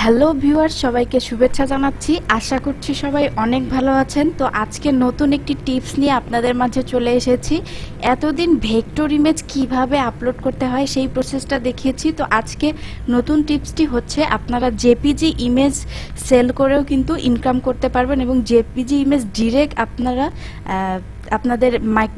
Hello viewer সবাইকে শুভেচ্ছা জানাচ্ছি। আশা করছি সবাই অনেক ভালো আছেন। তো আজকে নতুন একটি টিপস নিয়ে আপনাদের মাঝে চলে এসেছি। এতদিন ভেক্টর ইমেজ কীভাবে আপলোড করতে হয় সেই প্রসেসটা দেখিয়েছি। তো আজকে নতুন টিপসটি হচ্ছে আপনারা জেপিজি ইমেজ সেল করেও কিন্তু ইনকাম করতে পারবেন এবং জেপিজি ইমেজ ডিরেক্ট আপনারা আপনাদের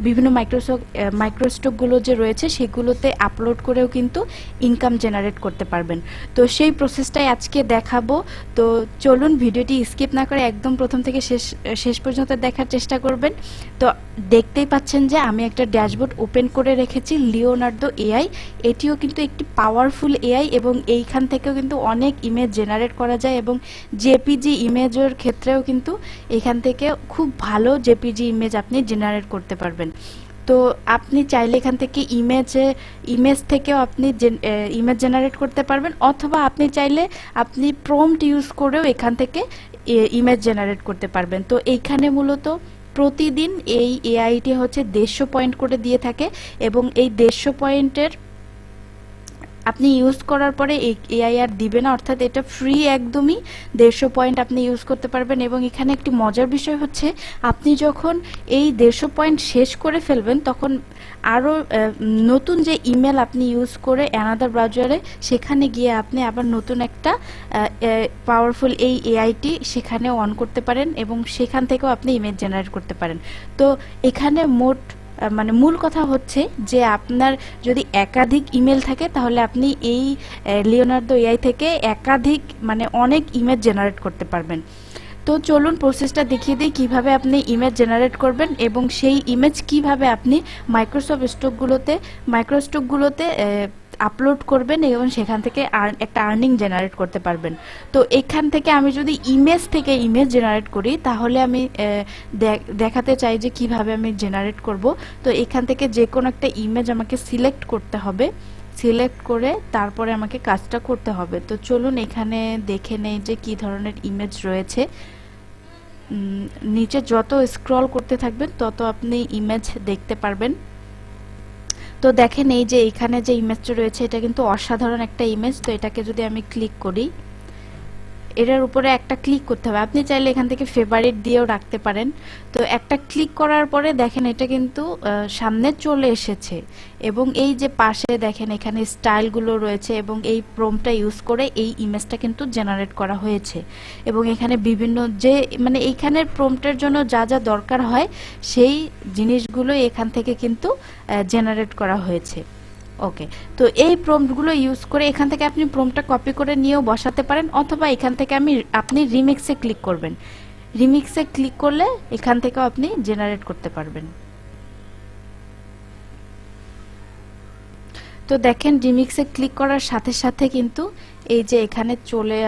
বিভিন্ন মাইক্রোসফট মাইক্রোস্টকগুলো যে রয়েছে সেগুলোতে আপলোড করেও কিন্তু ইনকাম জেনারেট করতে পারবেন। তো সেই প্রসেসটাই আজকে দেখাবো। তো চলুন ভিডিওটি স্কিপ না করে একদম প্রথম থেকে শেষ শেষ পর্যন্ত দেখার চেষ্টা করবেন। তো দেখতেই পাচ্ছেন যে আমি একটা ড্যাশবোর্ড ওপেন করে রেখেছি, লিওনার্দো এআই। এটিও কিন্তু একটি পাওয়ারফুল এআই এবং এইখান থেকেও কিন্তু অনেক ইমেজ জেনারেট করা যায় এবং জেপিজি ইমেজের ক্ষেত্রেও কিন্তু এখান থেকে খুব ভালো জেপিজি ইমেজ আপনি জেনারেট করতে পারবেন। তো আপনি চাইলে এখান থেকে ইমেজে ইমেজ থেকেও আপনি ইমেজ জেনারেট করতে পারবেন, অথবা আপনি চাইলে আপনি প্রম্পট ইউজ করেও এখান থেকে ইমেজ জেনারেট করতে পারবেন। তো এইখানে মূলত প্রতিদিন এই এআইটি হচ্ছে দেড়শো পয়েন্ট করে দিয়ে থাকে এবং এই দেড়শো পয়েন্টের আপনি ইউজ করার পরে এআই আর দিবে না, অর্থাৎ এটা ফ্রি একদমই। দেড়শো পয়েন্ট আপনি ইউজ করতে পারবেন এবং এখানে একটি মজার বিষয় হচ্ছে, আপনি যখন এই দেড়শো পয়েন্ট শেষ করে ফেলবেন, তখন আরও নতুন যে ইমেল আপনি ইউজ করে অ্যানাদার ব্রাউজারে সেখানে গিয়ে আপনি আবার নতুন একটা পাওয়ারফুল এই এআইটি সেখানে অন করতে পারেন এবং সেখান থেকেও আপনি ইমেজ জেনারেট করতে পারেন। তো এখানে মোট মানে মূল কথা হচ্ছে যে আপনার যদি একাধিক ইমেল থাকে, তাহলে আপনি এই লিওনার্দো এআই থেকে একাধিক মানে অনেক ইমেজ জেনারেট করতে পারবেন। তো চলুন প্রসেসটা দেখিয়ে দিই কীভাবে আপনি ইমেজ জেনারেট করবেন এবং সেই ইমেজ কীভাবে আপনি মাইক্রোসফট স্টকগুলোতে মাইক্রোস্টকগুলোতে আপলোড করবেন এবং সেখান থেকে একটা আর্নিং জেনারেট করতে পারবেন। তো এখান থেকে আমি যদি ইমেজ থেকে ইমেজ জেনারেট করি, তাহলে আমি দেখ- দেখাতে চাই যে কীভাবে আমি জেনারেট করব। তো এখান থেকে যে কোনো একটা ইমেজ আমাকে সিলেক্ট করতে হবে। সিলেক্ট করে তারপরে আমাকে কাজটা করতে হবে। তো চলুন এখানে দেখে নেই যে কি ধরনের ইমেজ রয়েছে। নিচে যত স্ক্রল করতে থাকবেন, তত আপনি ইমেজ দেখতে পারবেন। তো দেখেন এই যে এইখানে যে ইমেজটা রয়েছে, এটা কিন্তু অসাধারণ একটা ইমেজ তো এটাকে যদি আমি ক্লিক করি এটার উপরে একটা ক্লিক করতে হবে। আপনি চাইলে এখান থেকে ফেভারিট দিয়েও রাখতে পারেন। তো একটা ক্লিক করার পরে দেখেন এটা কিন্তু সামনে চলে এসেছে। এবং এই যে পাশে দেখেন এখানে স্টাইলগুলো রয়েছে এবং এই প্রোমটা ইউজ করে এই ইমেজটা কিন্তু জেনারেট করা হয়েছে। এবং এখানে বিভিন্ন যে মানে এইখানের প্রোমটার জন্য যা যা দরকার হয়, সেই জিনিসগুলো এখান থেকে কিন্তু জেনারেট করা হয়েছে। ওকে তো এই প্রম্পটগুলো ইউজ করে এখান থেকে আপনি প্রম্পটটা কপি করে নিয়েও বসাতে পারেন অথবা এখান থেকে আমি আপনি রিমিক্সে ক্লিক করবেন। রিমিক্সে ক্লিক করলে এখান থেকেও আপনি জেনারেট করতে পারবেন। তো দেখেন রিমিক্সে ক্লিক করার সাথে সাথে কিন্তু এই যে এখানে চলে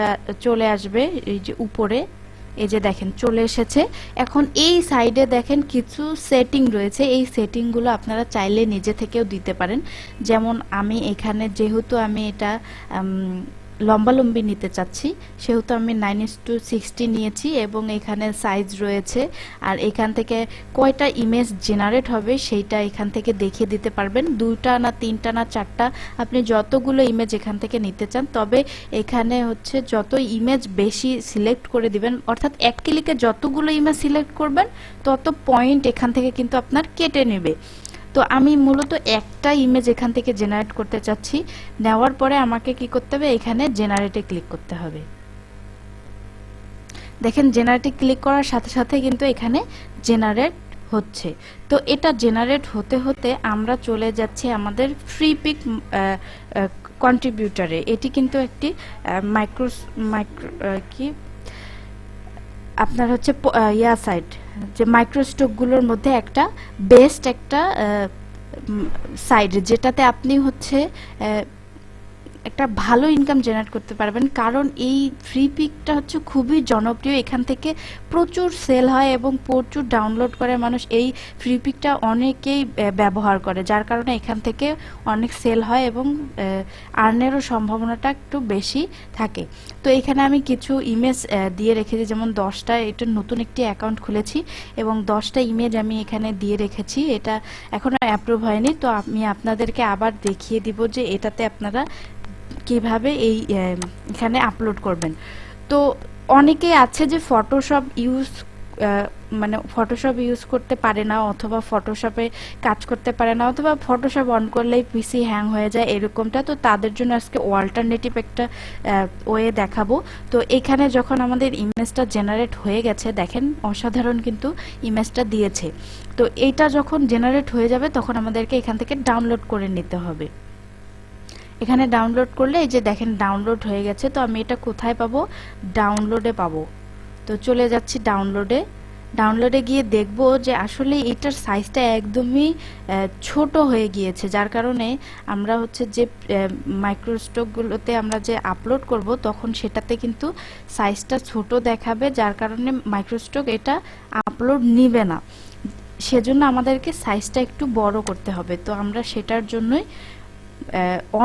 চলে আসবে, এই যে উপরে এই যে দেখেন, চলে এসেছে। এখন এই সাইডে দেখেন কিছু সেটিং রয়েছে। এই সেটিংগুলো আপনারা চাইলে নিজে থেকেও দিতে পারেন। যেমন আমি এখানে যেহেতু আমি এটা লম্বালম্বি নিতে চাচ্ছি। সেহেতু আমি নাইন ইস টু সিক্সটি নিয়েছি এবং এখানে সাইজ রয়েছে। আর এখান থেকে কয়টা ইমেজ জেনারেট হবে সেইটা এখান থেকে দেখিয়ে দিতে পারবেন। দুইটা না তিনটা না চারটা আপনি যতগুলো ইমেজ এখান থেকে নিতে চান, তবে এখানে হচ্ছে যত ইমেজ বেশি সিলেক্ট করে দিবেন, অর্থাৎ এক ক্লিকে যতগুলো ইমেজ সিলেক্ট করবেন, তত পয়েন্ট এখান থেকে কিন্তু আপনার কেটে নেবে। তো আমি মূলত একটা ইমেজ এখান থেকে জেনারেট করতে চাচ্ছি। নেওয়ার পরে আমাকে কি করতে হবে? এখানে জেনারেটে ক্লিক করতে হবে। দেখেন জেনারেটে ক্লিক করার সাথে সাথে কিন্তু এখানে জেনারেট হচ্ছে। তো এটা জেনারেট হতে হতে আমরা চলে যাচ্ছি আমাদের ফ্রি পিক কন্ট্রিবিউটারে এটি কিন্তু একটি মাইক্রো মাইক্রো কি? আপনার হচ্ছে ইয়া সাইট যে মাইক্রোস্টোকগুলোর মধ্যে একটা বেস্ট একটা সাইড যেটাতে আপনি হচ্ছে একটা ভালো ইনকাম জেনারেট করতে পারবেন। কারণ এই ফ্রি পিকটা হচ্ছে খুবই জনপ্রিয়। এখান থেকে প্রচুর সেল হয় এবং প্রচুর ডাউনলোড করে মানুষ এই ফ্রি পিকটা অনেকেই ব্যবহার করে, যার কারণে এখান থেকে অনেক সেল হয় এবং আর্নেরও সম্ভাবনাটা একটু বেশি থাকে। তো এখানে আমি কিছু ইমেজ দিয়ে রেখেছি। যেমন দশটা, এটা নতুন একটি অ্যাকাউন্ট খুলেছি এবং দশটা ইমেজ আমি এখানে দিয়ে রেখেছি। এটা এখনও অ্যাপ্রুভ হয়নি। তো আমি আপনাদেরকে আবার দেখিয়ে দিব যে এটাতে আপনারা কীভাবে এই এখানে আপলোড করবেন। তো অনেকে আছে যে ফটোশপ ইউজ মানে ফটোশপ ইউজ করতে পারে না অথবা ফটোশপে কাজ করতে পারে না অথবা ফটোশপ অন করলেই পিসি হ্যাং হয়ে যায় এরকমটা। তো তাদের জন্য আজকে অল্টারনেটিভ একটা ওয়ে দেখাবো। তো এখানে যখন আমাদের ইমেজটা জেনারেট হয়ে গেছে, দেখেন অসাধারণ কিন্তু ইমেজটা দিয়েছে। তো এইটা যখন জেনারেট হয়ে যাবে, তখন আমাদেরকে এখান থেকে ডাউনলোড করে নিতে হবে। এখানে ডাউনলোড করলে এই যে দেখেন ডাউনলোড হয়ে গেছে, তো আমি এটা কোথায় পাবো? ডাউনলোডে পাবো। তো চলে যাচ্ছি ডাউনলোডে ডাউনলোডে গিয়ে দেখব যে আসলে এটার সাইজটা একদমই ছোট হয়ে গিয়েছে, যার কারণে আমরা হচ্ছে যে মাইক্রোস্টকগুলোতে আমরা যে আপলোড করব, তখন সেটাতে কিন্তু সাইজটা ছোট দেখাবে, যার কারণে মাইক্রোস্টক এটা আপলোড নিবে না। সেজন্য আমাদেরকে সাইজটা একটু বড় করতে হবে। তো আমরা সেটার জন্যই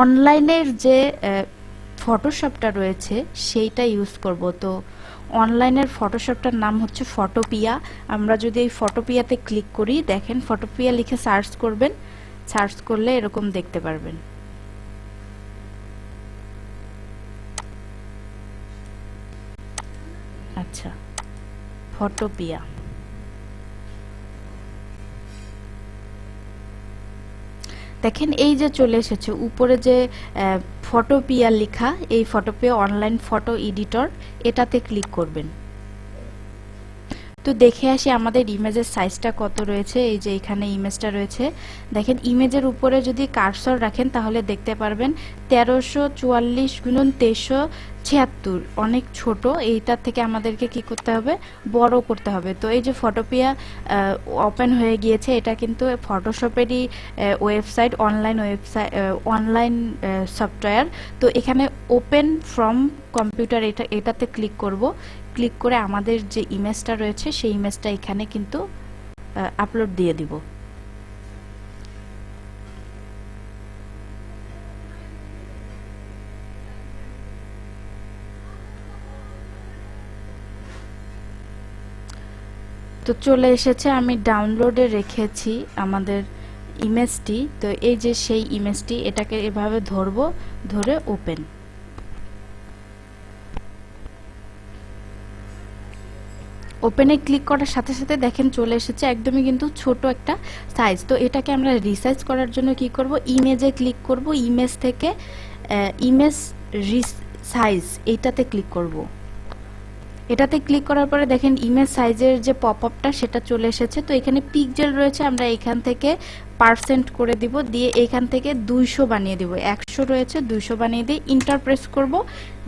অনলাইনের যে ফটোশপটা রয়েছে, সেইটা ইউজ করব। তো অনলাইনের ফটোশপটার নাম হচ্ছে ফটোপিয়া আমরা যদি এই ফটোপিয়াতে ক্লিক করি, দেখেন ফটোপিয়া লিখে সার্চ করবেন। সার্চ করলে এরকম দেখতে পারবেন। আচ্ছা ফটোপিয়া দেখেন, এই যে চলে এসেছে, উপরে যে ফটোপিয়া লেখা, এই ফটোপিয়া অনলাইন ফটো এডিটর এটাতে ক্লিক করবেন। তো দেখে আসি আমাদের ইমেজের সাইজটা কত রয়েছে। এই যে এখানে ইমেজটা রয়েছে। দেখেন ইমেজের উপরে যদি কারসর রাখেন, তাহলে দেখতে পারবেন তেরোশো চুয়াল্লিশ গুণন তেইশশো ছিয়াত্তর। অনেক ছোট। এইটার থেকে আমাদেরকে কি করতে হবে? বড় করতে হবে। তো এই যে ফটোপিয়া ওপেন হয়ে গিয়েছে। এটা কিন্তু ফটোশপেরই website online website online software তো এখানে ওপেন ফ্রম কম্পিউটার এটা, এটাতে ক্লিক করব। ক্লিক করে আমাদের যে ইমেজটা রয়েছে, সেই ইমেজটা এখানে কিন্তু আপলোড দিয়ে দিব। তো চলে এসেছে, আমি ডাউনলোডে রেখেছি আমাদের ইমেজটি তো এই যে সেই ইমেজটি এটাকে এভাবে ধরবো, ধরে ওপেন ওপেনে ক্লিক করার সাথে সাথে দেখেন চলে এসেছে একদমই কিন্তু ছোট একটা সাইজ তো এটাকে আমরা রিসাইজ করার জন্য কি করব? ইমেজে ক্লিক করব ইমেজ থেকে ইমেজ সাইজ এইটাতে ক্লিক করব। এটাতে ক্লিক করার পরে দেখেন ইমেজ সাইজের যে পপ আপটা সেটা চলে এসেছে। তো এখানে পিকজেল রয়েছে, আমরা এখান থেকে পার্সেন্ট করে দিব, দিয়ে এখান থেকে দুইশো বানিয়ে দিব। একশো রয়েছে, দুইশো বানিয়ে দিয়ে ইন্টারপ্রেস করব।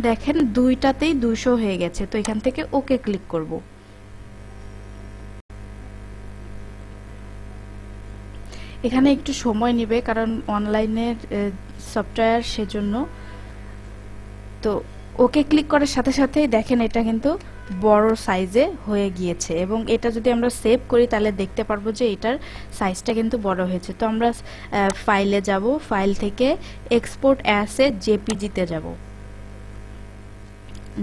দেখেন দুইটাতেই দুইশো হয়ে গেছে। তো এখান থেকে ওকে ক্লিক করব। এখানে একটু সময় নেবে কারণ অনলাইনের সফটওয়্যার সেজন্য। তো ওকে ক্লিক করার সাথে সাথেই দেখেন এটা কিন্তু বড় সাইজে হয়ে গিয়েছে এবং এটা যদি আমরা সেভ করি তাহলে দেখতে পারব যে এটার সাইজটা কিন্তু বড় হয়েছে। তো আমরা ফাইলে যাব ফাইল থেকে এক্সপোর্ট অ্যাসে জেপিজিতে যাব।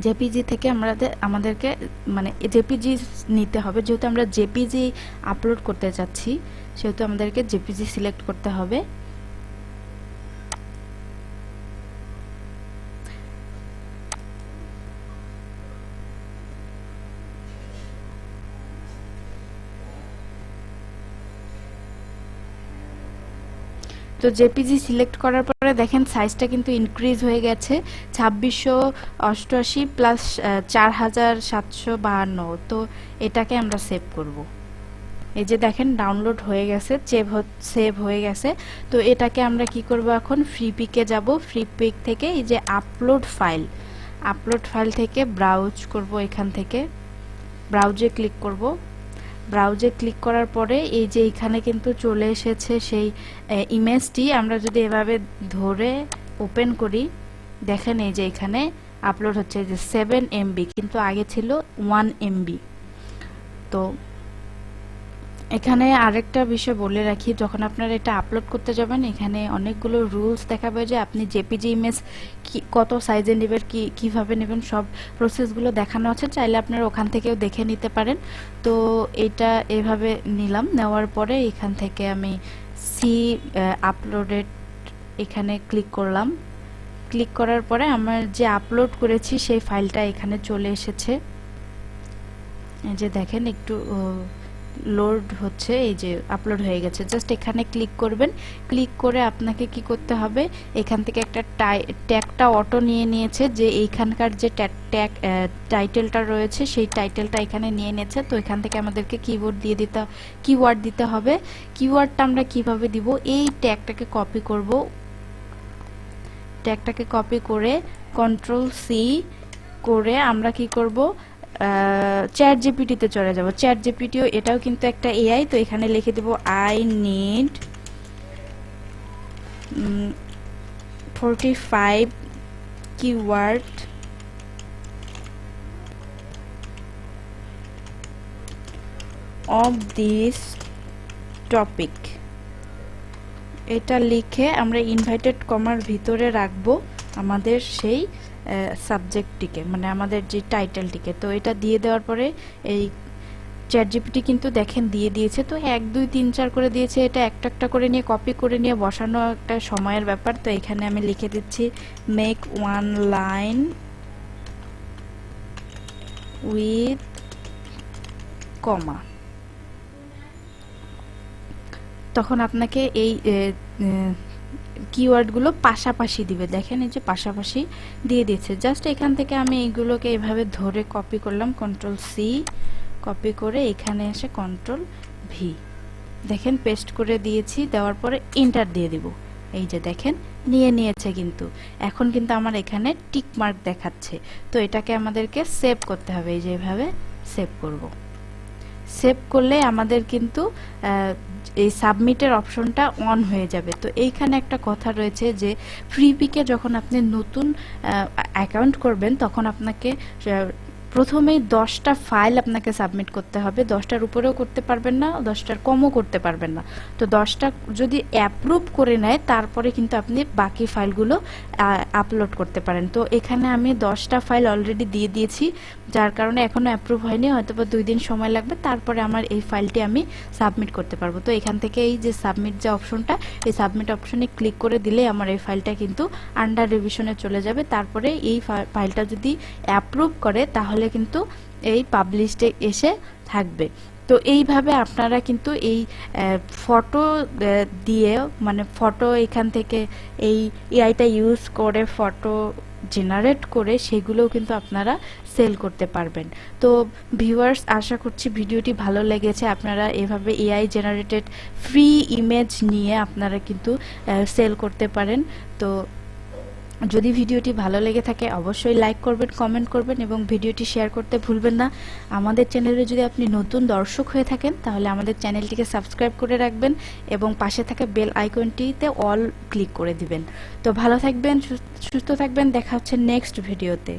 জেপিজি থেকে আমাদের, আমাদেরকে মানে জেপিজি নিতে হবে। যেহেতু আমরা জেপিজি আপলোড করতে চাচ্ছি সেহেতু আমাদেরকে জেপিজি সিলেক্ট করতে হবে। তো জেপিজি সিলেক্ট করার পরে দেখেন সাইজটা কিন্তু ইনক্রিজ হয়ে গেছে ছাব্বিশশো অষ্টআশি প্লাস চার হাজার সাতশো বাহান্ন। তো এটাকে আমরা সেভ করব। এই যে দেখেন ডাউনলোড হয়ে গেছে সেভ সেভ হয়ে গেছে। তো এটাকে আমরা কি করব এখন? ফ্রি পিকে যাব। ফ্রি পিক থেকে এই যে আপলোড ফাইল আপলোড ফাইল থেকে ব্রাউজ করব এখান থেকে। ব্রাউজে ক্লিক করব। ব্রাউজে ক্লিক করার পরে এই যে এখানে কিন্তু চলে এসেছে সেই ইমেজটি আমরা যদি এভাবে ধরে ওপেন করি, দেখেন এই যে এখানে আপলোড হচ্ছে যে সেভেন এমবি কিন্তু আগে ছিল ওয়ান এমবি তো এখানে আরেকটা বিষয় বলে রাখি, যখন আপনারা এটা আপলোড করতে যাবেন, এখানে অনেকগুলো রুলস দেখাবে যে আপনি জেপিজি ইমেজ কি, কত সাইজে নেবেন, কি, কীভাবে নেবেন, সব প্রসেসগুলো দেখানো আছে, চাইলে আপনারা ওখান থেকেও দেখে নিতে পারেন। তো এটা এভাবে নিলাম, নেওয়ার পরে এখান থেকে আমি সি আপলোডেড এখানে ক্লিক করলাম। ক্লিক করার পরে আমার যে আপলোড করেছি, সেই ফাইলটা এখানে চলে এসেছে। যে দেখেন, একটু লোড হচ্ছে, এই যে আপলোড হয়ে গেছে। জাস্ট এখানে ক্লিক করবেন। ক্লিক করে আপনাকে কি করতে হবে? এখান থেকে একটা ট্যাগটা অটো নিয়ে নিয়েছে যে এইখানকার যে ট্যাগ টাইটেলটা রয়েছে, সেই টাইটেলটা এখানে নিয়ে নিয়েছে। তো এখান থেকে আমাদেরকে কিবোর্ড দিয়ে দিতে কিওয়ার্ড দিতে হবে। কিওয়ার্ডটা আমরা কীভাবে দিব? এই ট্যাগটাকে কপি করব। ট্যাগটাকে কপি করে কন্ট্রোল সি করে আমরা কি করব? চ্যাট জিপিটিতে চলে যাব। চ্যাট জিপিটিও এটাও কিন্তু একটা এআই তো এখানে লিখে দেব I need forty five keyword of this topic এটা লিখে আমরা ইনভাইটেড কমার ভিতরে রাখব আমাদের সেই সাবজেক্টটিকে মানে আমাদের যে টাইটেলটিকে তো এটা দিয়ে দেওয়ার পরে এই চ্যাট জিপিটি কিন্তু দেখেন দিয়ে দিয়েছে। তো এক, দুই, তিন, চার করে দিয়েছে। এটা একটা একটা করে নিয়ে কপি করে নিয়ে বসানো একটা সময়ের ব্যাপার। তো এখানে আমি লিখে দিচ্ছি make one line with comma তখন আপনাকে এই কিওয়ার্ডগুলো পাশাপাশি দিবে। দেখেন এই যে পাশাপাশি দিয়ে দিয়েছে। জাস্ট এখান থেকে আমি এইগুলোকে এভাবে ধরে কপি করলাম কন্ট্রোল সি কপি করে এখানে এসে কন্ট্রোল ভি দেখেন পেস্ট করে দিয়েছি, দেওয়ার পরে ইন্টার দিয়ে দিব। এই যে দেখেন, নিয়ে নিয়েছে কিন্তু। এখন কিন্তু আমার এখানে টিক মার্ক দেখাচ্ছে। তো এটাকে আমাদেরকে সেভ করতে হবে। এই যে এভাবে সেভ করব। সেভ করলে আমাদের কিন্তু এই সাবমিটের অপশনটা অন হয়ে যাবে। তো এইখানে একটা কথা রয়েছে যে ফ্রিপিকে যখন আপনি নতুন অ্যাকাউন্ট করবেন, তখন আপনাকে প্রথমেই দশটা ফাইল আপনাকে সাবমিট করতে হবে। দশটার উপরেও করতে পারবেন না, দশটার কমও করতে পারবেন না। তো দশটা যদি অ্যাপ্রুভ করে নেয়, তারপরে কিন্তু আপনি বাকি ফাইলগুলো আপলোড করতে পারেন। তো এখানে আমি দশটা ফাইল অলরেডি দিয়ে দিয়েছি, যার কারণে এখনও অ্যাপ্রুভ হয়নি হয়তো বা দুই দিন সময় লাগবে, তারপরে আমার এই ফাইলটি আমি সাবমিট করতে পারব। তো এখান থেকে এই যে সাবমিট যে অপশনটা এই সাবমিট অপশনে ক্লিক করে দিলে আমার এই ফাইলটা কিন্তু আন্ডার রিভিশনে চলে যাবে। তারপরে এই ফাইলটা যদি অ্যাপ্রুভ করে, তাহলে কিন্তু এই পাবলিশডে এসে থাকবে। তো এইভাবে আপনারা কিন্তু এই ফটো দিয়ে মানে ফটো এখান থেকে এই এআইটা ইউজ করে ফটো জেনারেট করে সেগুলোও কিন্তু আপনারা সেল করতে পারবেন। তো ভিউয়ার্স আশা করছি ভিডিওটি ভালো লেগেছে। আপনারা এভাবে এআই জেনারেটেড ফ্রি ইমেজ নিয়ে আপনারা কিন্তু সেল করতে পারেন। তো যদি ভিডিওটি ভালো লেগে থাকে, অবশ্যই লাইক করবেন কমেন্ট করবেন এবং ভিডিওটি শেয়ার করতে ভুলবেন না। আমাদের চ্যানেলে যদি আপনি নতুন দর্শক হয়ে থাকেন, তাহলে আমাদের চ্যানেলটিকে সাবস্ক্রাইব করে রাখবেন এবং পাশে থাকা বেল আইকনটিতে অল ক্লিক করে দিবেন। তো ভালো থাকবেন, সুস্থ থাকবেন, দেখা হচ্ছে নেক্সট ভিডিওতে